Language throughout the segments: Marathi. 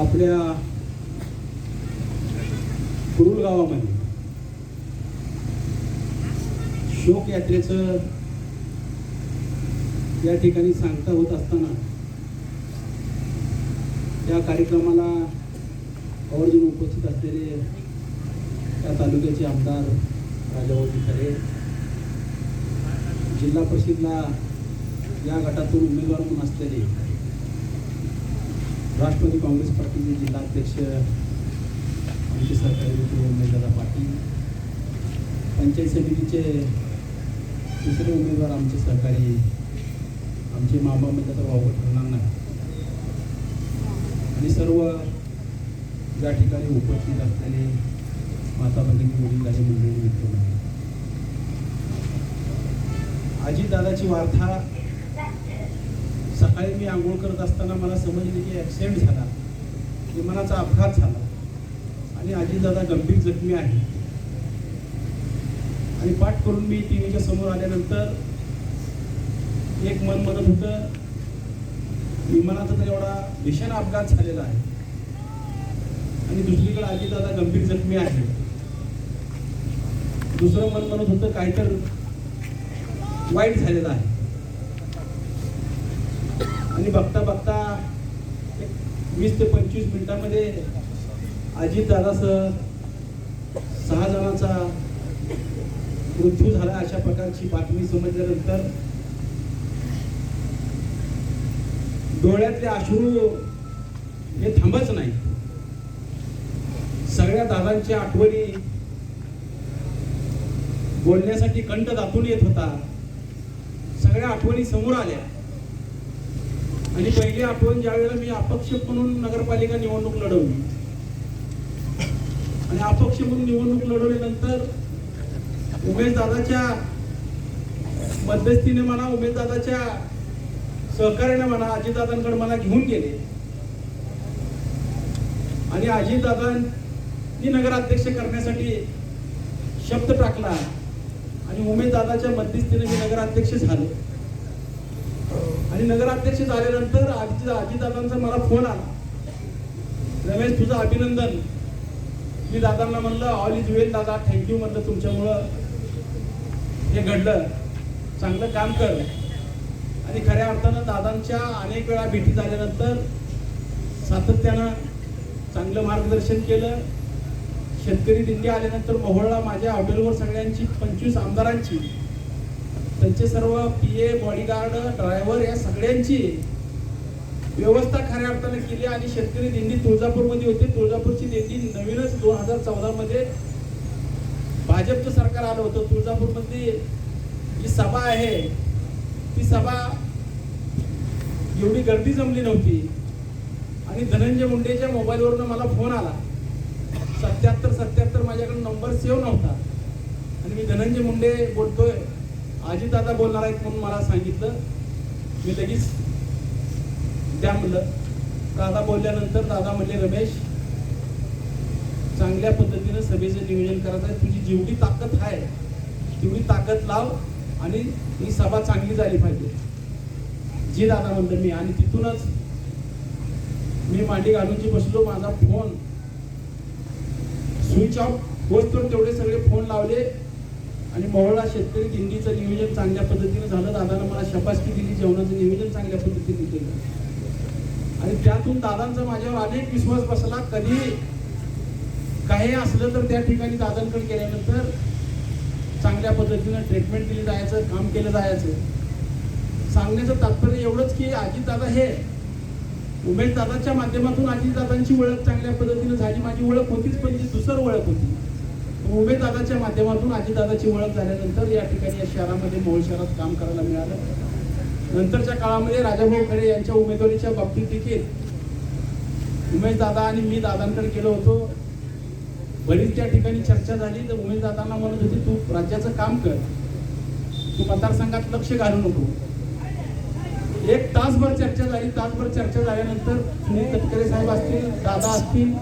आपल्या कुरुल गावामध्ये शोक यात्रेचं या ठिकाणी सांगता होत असताना या कार्यक्रमाला आवर्जून उपस्थित असलेले त्या तालुक्याचे आमदार राजाभाऊ खरे जिल्हा परिषदला या गटातून उमेदवार म्हणून असलेले राष्ट्रवादी काँग्रेस पार्टीचे जिल्हाध्यक्ष आमचे सरकारी मित्र उमेदवार पाटील पंचायत समितीचे दुसरे उमेदवार आमचे सहकारी आमचे मामा म्हणजे तर वावर ठरणार नाही. आणि सर्व या ठिकाणी उपस्थित असलेले माता भगिनी वडीलधारी मंडळी मित्र दादाची वार्ता सकाळी मी आंघोळ करत असताना मला समजले की ॲक्सिडेंट झाला विमानाचा अपघात झाला. आणि आजीदादा गंभीर जखमी आहे आणि पाठ करून मी टी व्हीच्या समोर आल्यानंतर एक मन म्हणत होतं विमानाचा तर एवढा भीषण अपघात झालेला आहे. आणि दुसरीकडे आजीदादा गंभीर जखमी आहे दुसरं मन म्हणत होतं काहीतर वाईट झालेलं आहे. आणि बघता बघता वीस ते पंचवीस मिनिटामध्ये अजित दादासह सहा जणांचा मृत्यू झाला अशा प्रकारची बातमी समजल्यानंतर डोळ्यातले अश्रू हे थांबच नाही. सगळ्या दादांच्या आठवणी बोलण्यासाठी कंठ दाखवून येत होता. सगळ्या आठवणी समोर आल्या. आणि पहिले आठवण ज्या वेळेला मी अपक्ष म्हणून नगरपालिका निवडणूक लढवली आणि अपक्ष म्हणून निवडणूक लढवल्यानंतर उमेश दादाच्या मध्यस्थीने म्हणा उमेश दादाच्या सहकार्याने म्हणा अजितदादांकडे मला घेऊन गेले. आणि अजितदादांनी नगराध्यक्ष करण्यासाठी शब्द टाकला. आणि उमेश दादाच्या मध्यस्थीने मी नगराध्यक्ष झालो. आणि नगराध्यक्ष झाल्यानंतर आजी आजीदादांचा मला फोन आला. रमेश तुझं अभिनंदन. मी दादांना म्हणलं ऑल इज वेल दादा. थँक्यू म्हणलं तुमच्यामुळं. हे घडलं. चांगलं काम कर. आणि खऱ्या अर्थानं दादांच्या अनेक वेळा भेटी झाल्यानंतर सातत्यानं चांगलं मार्गदर्शन केलं. शेतकरी दिंडी आल्यानंतर मोहोळला माझ्या हॉटेलवर सगळ्यांची पंचवीस आमदारांची त्यांचे सर्व पी ए बॉडीगार्ड ड्रायव्हर या सगळ्यांची व्यवस्था खऱ्या अर्थाने केली आणि शेतकरी दिंडी तुळजापूरमध्ये होती. तुळजापूरची दिंडी नवीनच दोन हजार चौदामध्ये भाजपचं सरकार आलं होतं. तुळजापूरमध्ये जी सभा आहे ती सभा एवढी गर्दी जमली नव्हती. आणि धनंजय मुंडेच्या मोबाईलवरनं मला फोन आला. सत्याहत्तर सत्याहत्तर माझ्याकडे नंबर सेव्ह नव्हता. आणि मी धनंजय मुंडे बोलतोय. आजी दादा बोलणार आहेत म्हणून मला सांगितलं. मी लगेच द्या म्हणलं. दादा बोलल्यानंतर दादा म्हणले रमेश चांगल्या पद्धतीनं सभेचं नियोजन करायचं आहे. तुझी जेवढी ताकद आहे तेवढी ताकद लाव आणि ही सभा चांगली झाली पाहिजे. जी दादा म्हणलं मी. आणि तिथूनच मी मांडी घालूनची बसलो माझा फोन स्विच ऑफ होत तेवढे सगळे फोन लावले. आणि मोहळा शेतकरी दिंडीचं नियोजन चांगल्या पद्धतीने झालं. दादानं मला शपासकी दिली जेवणाचं नियोजन चांगल्या पद्धतीने केलं. आणि त्यातून दादांचा माझ्यावर अनेक विश्वास बसला. कधी काही असलं तर त्या ठिकाणी दादांकडे गेल्यानंतर चांगल्या पद्धतीनं ट्रीटमेंट दिली जायचं काम केलं जायचं. सांगण्याचं तात्पर्य एवढंच की अजितदादा हे उमेश दादाच्या माध्यमातून अजितदादांची ओळख चांगल्या पद्धतीनं झाली. माझी ओळख होतीच पण ती दुसर ओळख होती. दादाच्या माध्यमातून आजीदादाची ओळख झाल्यानंतर या ठिकाणी या शहरामध्ये मोहोळ शहरात काम करायला मिळालं. नंतरच्या काळामध्ये राजाभाऊ खरे यांच्या उमेदवारीच्या बाबतीत देखील उमेश दादा आणि मी दादांकडे गेलो होतो. बरीच त्या ठिकाणी चर्चा झाली. तर उमेश दादांना म्हणत होती तू राज्याचं काम कर. तू मतदारसंघात लक्ष घालू नको. एक तासभर चर्चा झाली. तासभर चर्चा झाल्यानंतर सुनील तटकरे साहेब असतील दादा असतील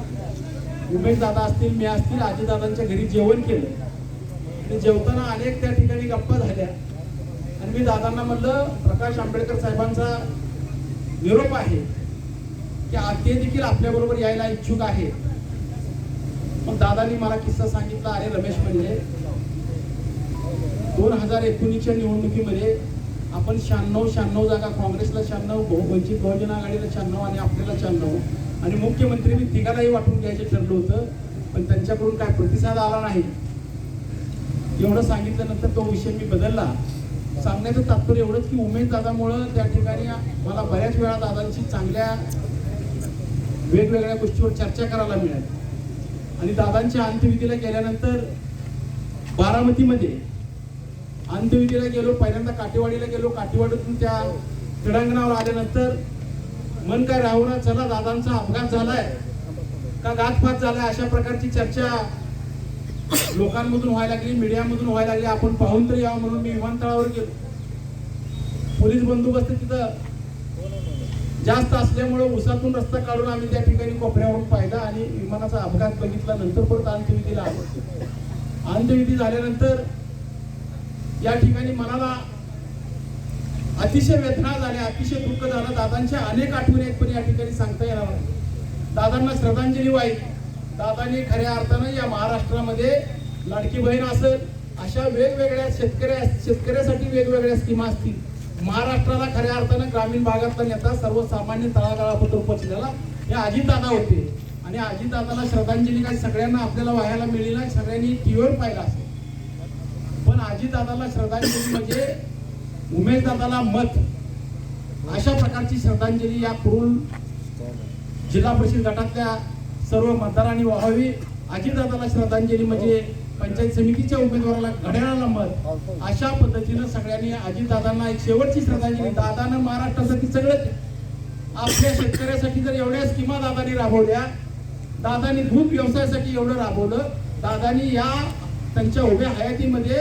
उमेश दादा असतील मी असतील आजीदादांच्या घरी जेवण केलं. आणि जेवताना अनेक त्या ठिकाणी गप्पा झाल्या. आणि मी दादांना म्हणलं प्रकाश आंबेडकर साहेबांचा निरोप आहे की आ- ते देखील आपल्याबरोबर यायला इच्छुक आहे मग दादानी मला किस्सा सांगितला अरे रमेश म्हणजे दोन हजार एकोणीसच्या निवडणुकीमध्ये आपण शहाण्णव शहाण्णव जागा काँग्रेसला शहाण्णव वंचित बहुजन आघाडीला शहाण्णव आणि आपल्याला शहाण्णव आणि मुख्यमंत्री मी तिघालाही वाटून घ्यायचं ठरलं होतं पण त्यांच्याकडून काय प्रतिसाद आला नाही. एवढं सांगितल्यानंतर तो विषय मी बदलला. सांगण्याचं तात्पर्य एवढंच की उमेश दादामुळं त्या ठिकाणी मला बऱ्याच वेळा दादांशी चांगल्या वेगवेगळ्या गोष्टीवर चर्चा करायला मिळाली. आणि दादांच्या अंत्यविधीला गेल्यानंतर बारामतीमध्ये अंत्यविधीला गेलो पहिल्यांदा काटेवाडीला गेलो. काटेवाडीतून त्या क्रीडांगणावर आल्यानंतर मन काय राहून चला दादांचा अपघात झालाय. का घातपात झालाय? अशा प्रकारची चर्चा लोकांमधून व्हायला लागली मीडियामधून व्हायला लागली. आपण पाहून तरी यावं म्हणून मी विमानतळावर गेलो. पोलीस बंदोबस्त तिथं जास्त असल्यामुळे उसातून रस्ता काढून आम्ही त्या ठिकाणी कोपऱ्यावरून पाहिला आणि विमानाचा अपघात बघितला. नंतर परत अंत्यविधीला आलो. अंत्यविधी झाल्यानंतर या ठिकाणी मनाला अतिशय वेदना झाल्या अतिशय दुःख झालं. दादांच्या अनेक आठवणी आहेत पण या ठिकाणी सांगता येणार नाही. दादांना श्रद्धांजली वाईट दादांनी खऱ्या अर्थानं या महाराष्ट्रामध्ये लाडकी बहीण असेल अशा वेगवेगळ्या शेतकऱ्या शेतकऱ्यासाठी वेगवेगळ्या स्कीमा असतील. महाराष्ट्राला खऱ्या अर्थानं ग्रामीण भागातला नेता सर्वसामान्य तळागाळापत्र पोचलेला हे अजितदादा होते. आणि अजितदादाला श्रद्धांजली काय सगळ्यांना आपल्याला व्हायला मिळेल सगळ्यांनी टीव्हीवर पाहिला असेल. पण अजितदादाला श्रद्धांजली म्हणजे उमेशदादाला मत. अशा प्रकारची श्रद्धांजली या कुरुल जिल्हा परिषद गटातल्या सर्व मतदारांनी व्हावी. अजितदादाला श्रद्धांजली म्हणजे पंचायत समितीच्या उमेदवाराला घड्याळाला मत. अशा पद्धतीनं सगळ्यांनी अजितदादांना एक शेवटची श्रद्धांजली. दादानं महाराष्ट्रासाठी सगळं आपल्या शेतकऱ्यासाठी जर एवढ्या स्कीमा दादानी राबवल्या दादानी दूध व्यवसायासाठी एवढं राबवलं दादानी या त्यांच्या उभ्या हयातीमध्ये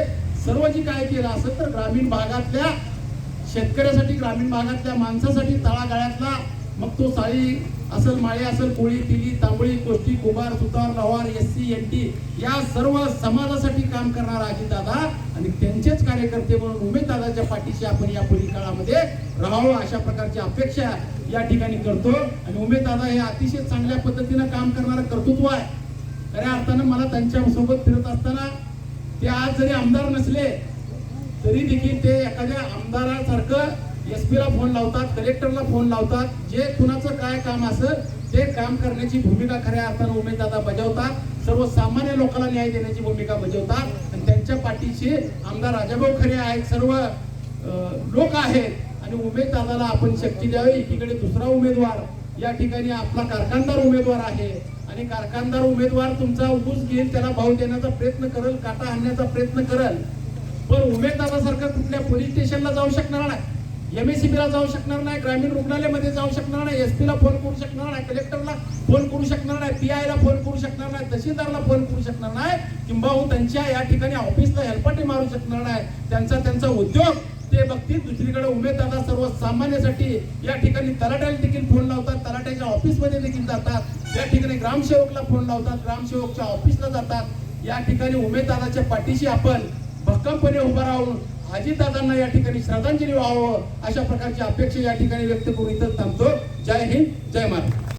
सर्व जी काय केलं असं तर ग्रामीण भागातल्या शेतकऱ्यासाठी ग्रामीण भागातल्या माणसासाठी तळागाळ्यातला मग तो साळी असेल माळे असेल कोळी तिली तांबळी कोष्टी कुबार सुतार लवार एस सी एन टी या सर्व समाजासाठी काम करणारा अजितदादा आणि त्यांचेच कार्यकर्ते म्हणून उमेद दादाच्या पाठीशी आपण या पुढील काळामध्ये राहावं अशा प्रकारची अपेक्षा या ठिकाणी करतो. आणि उमेद दादा हे अतिशय चांगल्या पद्धतीनं काम करणारं कर्तृत्व आहे. खऱ्या अर्थानं मला त्यांच्यासोबत फिरत असताना ते आज जरी आमदार नसले तरी देखील ते एखाद्या आमदारासारखं एस ला फोन लावतात कलेक्टरला फोन लावतात जे कुणाचं काय काम असेल ते काम करण्याची भूमिका खऱ्या अर्थानं उमेददादा बजावतात. सर्वसामान्य लोकांना न्याय देण्याची भूमिका बजावतात. आणि त्यांच्या पाठीशी आमदार राजाभाऊ खरे आहेत सर्व लोक आहेत. आणि उमेददादाला आपण शक्ती द्यावी एकीकडे दुसरा उमेदवार. या ठिकाणी आपला कारखानदार उमेदवार आहे. आणि कारखानदार उमेदवार तुमचा ऊस घेईल त्याला भाव देण्याचा प्रयत्न करेल काटा आणण्याचा प्रयत्न करेल. पण उमेदवारासारखं कुठल्या पोलीस स्टेशनला जाऊ शकणार नाही. एमएससीबी ला जाऊ शकणार नाही ग्रामीण रुग्णालयामध्ये जाऊ शकणार नाही एसपी ला फोन करू शकणार नाही कलेक्टरला फोन करू शकणार नाही पीआय ला फोन करू शकणार नाही तहसीलदारला फोन करू शकणार नाही. किंवा त्यांच्या या ठिकाणी ऑफिसला हेल्पाटी मारू शकणार नाही. त्यांचा त्यांचा उद्योग ते बघतील. दुसरीकडे उमेददार सर्व सामान्यासाठी या ठिकाणी तलाट्याला देखील फोन लावतात. तलाट्याच्या ऑफिसमध्ये देखील जातात. या ठिकाणी ग्रामसेवकला फोन लावतात. ग्रामसेवकच्या ऑफिसला जातात. या ठिकाणी उमेददाराच्या पाठीशी आपण भक्कमपणे उभा राहून अजितदादांना या ठिकाणी श्रद्धांजली व्हावं अशा प्रकारची अपेक्षा या ठिकाणी व्यक्त करून इथं थांबतो. जय हिंद जय महाराष्ट्र.